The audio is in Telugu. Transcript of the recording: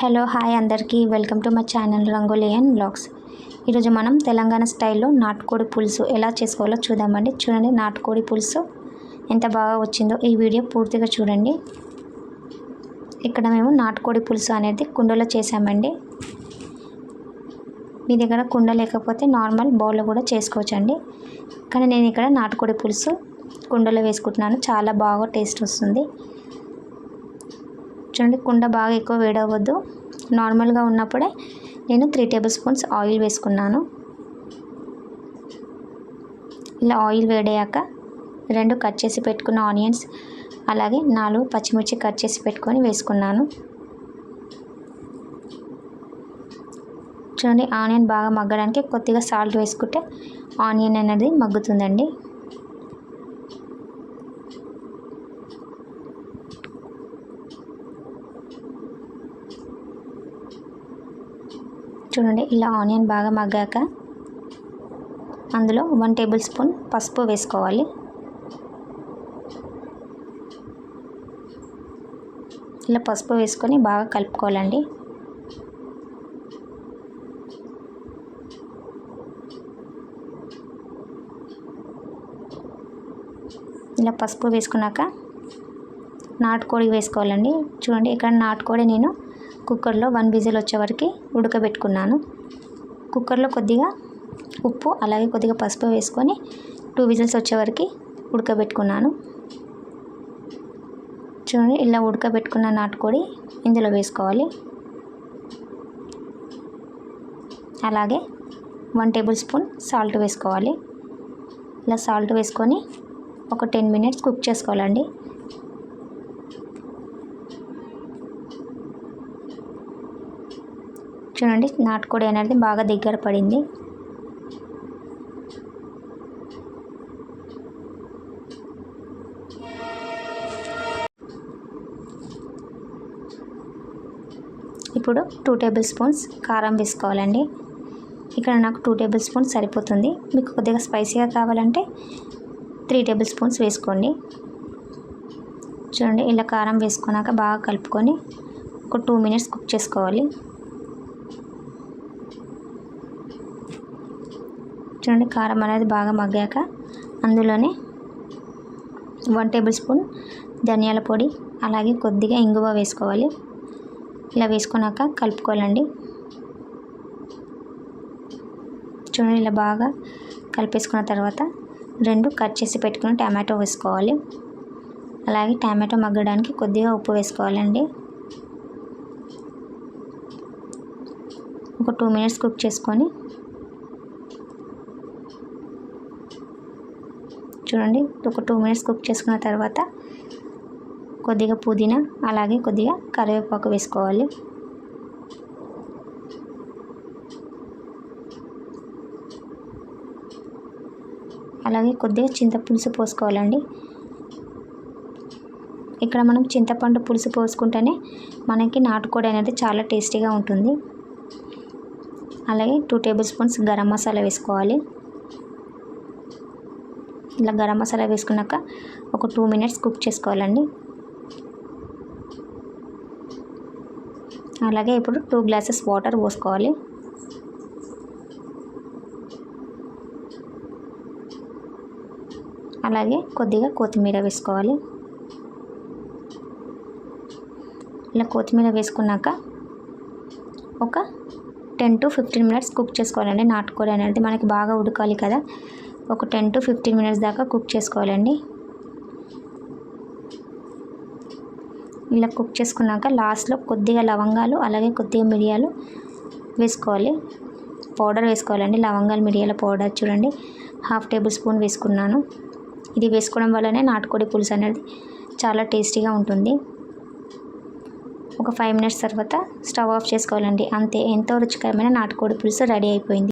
హలో హాయ్ అందరికీ. Welcome to my channel rangoli and blogs ఈరోజు మనం తెలంగాణ స్టైల్లో నాటుకోడి పులుసు ఎలా చేసుకోవాలో చూద్దామండి. చూడండి నాటుకోడి పులుసు ఎంత బాగా వచ్చిందో. ఈ వీడియో పూర్తిగా చూడండి. ఇక్కడ మేము నాటుకోడి పులుసు అనేది కుండలో చేసామండి. మీ దగ్గర కుండ లేకపోతే నార్మల్ బౌల్లో కూడా చేసుకోవచ్చండి. కానీ నేను ఇక్కడ నాటుకోడి పులుసు కుండలో వేసుకుంటున్నాను. చాలా బాగా టేస్ట్ వస్తుంది. చూడండి కుండ బాగా ఎక్కువ వేడవద్దు నార్మల్గా ఉన్నప్పుడే నేను త్రీ టేబుల్ స్పూన్స్ ఆయిల్ వేసుకున్నాను. ఇలా ఆయిల్ వేడయ్యాక రెండు కట్ చేసి పెట్టుకున్న ఆనియన్స్ అలాగే నాలుగు పచ్చిమిర్చి కట్ చేసి పెట్టుకొని వేసుకున్నాను. చూడండి ఆనియన్ బాగా మగ్గడానికి కొద్దిగా సాల్ట్ వేసుకుంటే ఆనియన్ అనేది మగ్గుతుందండి. చూడండి ఇలా ఆనియన్ బాగా మగ్గాక అందులో వన్ టేబుల్ స్పూన్ పసుపు వేసుకోవాలి. ఇలా పసుపు వేసుకొని బాగా కలుపుకోవాలండి. ఇలా పసుపు వేసుకున్నాక నాటుకోడి వేసుకోవాలండి. చూడండి ఇక్కడ నాటుకోడి నేను కుక్కర్లో వన్ విజిల్ వచ్చేవరకు ఉడకబెట్టుకున్నాను. కుక్కర్లో కొద్దిగా ఉప్పు అలాగే కొద్దిగా పసుపు వేసుకొని టూ విజిల్స్ వచ్చేవరకు ఉడకబెట్టుకున్నాను. చూడండి ఇలా ఉడకబెట్టుకున్న నాటుకోడి ఇందులో వేసుకోవాలి. అలాగే వన్ టేబుల్ స్పూన్ సాల్ట్ వేసుకోవాలి. ఇలా సాల్ట్ వేసుకొని ఒక టెన్ మినిట్స్ కుక్ చేసుకోవాలండి. చూడండి నాటుకోడి అనేది బాగా దగ్గర పడింది. ఇప్పుడు టూ టేబుల్ స్పూన్స్ కారం వేసుకోవాలండి. ఇక్కడ నాకు టూ టేబుల్ స్పూన్స్ సరిపోతుంది. మీకు కొద్దిగా స్పైసీగా కావాలంటే త్రీ టేబుల్ స్పూన్స్ వేసుకోండి. చూడండి ఇలా కారం వేసుకున్నాక బాగా కలుపుకొని ఒక టూ మినిట్స్ కుక్ చేసుకోవాలి. చూడండి కారం అనేది బాగా మగ్గాక అందులోనే వన్ టేబుల్ స్పూన్ ధనియాల పొడి అలాగే కొద్దిగా ఇంగువ వేసుకోవాలి. ఇలా వేసుకున్నాక కలుపుకోవాలండి. చూడండి ఇలా బాగా కలిపేసుకున్న తర్వాత రెండు కట్ చేసి పెట్టుకుని టమాటో వేసుకోవాలి. అలాగే టమాటో మగ్గడానికి కొద్దిగా ఉప్పు వేసుకోవాలండి. ఒక టూ మినిట్స్ కుక్ చేసుకొని చూడండి. ఒక టూ మినిట్స్ కుక్ చేసుకున్న తర్వాత కొద్దిగా పుదీనా అలాగే కొద్దిగా కరివేపాకు వేసుకోవాలి. అలాగే కొద్దిగా చింతపులుసు పోసుకోవాలండి. ఇక్కడ మనం చింతపండు పులుసు పోసుకుంటేనే మనకి నాటుకోడి అనేది చాలా టేస్టీగా ఉంటుంది. అలాగే two tablespoons garam masala వేసుకోవాలి. ఇలా గరం మసాలా వేసుకున్నాక ఒక టూ మినిట్స్ కుక్ చేసుకోవాలండి. అలాగే ఇప్పుడు టూ గ్లాసెస్ వాటర్ పోసుకోవాలి. అలాగే కొద్దిగా కొత్తిమీర వేసుకోవాలి. ఇలా కొత్తిమీర వేసుకున్నాక ఒక ten to fifteen minutes cook చేసుకోవాలండి. నాటుకోడి అనేది మనకి బాగా ఉడకాలి కదా. ఒక టెన్ టు ఫిఫ్టీన్ మినిట్స్ దాకా కుక్ చేసుకోవాలండి. ఇలా కుక్ చేసుకున్నాక లాస్ట్లో కొద్దిగా లవంగాలు అలాగే కొద్దిగా మిరియాలు వేసుకోవాలి. పౌడర్ వేసుకోవాలండి. లవంగాలు మిరియాల పౌడర్ చూడండి. హాఫ్ టేబుల్ స్పూన్ వేసుకున్నాను. ఇది వేసుకోవడం వల్లనే నాటుకోడి పులుసు అనేది చాలా టేస్టీగా ఉంటుంది. ఒక ఫైవ్ మినిట్స్ తర్వాత స్టవ్ ఆఫ్ చేసుకోవాలండి. అంతే ఎంతో రుచికరమైన నాటుకోడి పులుసు రెడీ అయిపోయింది.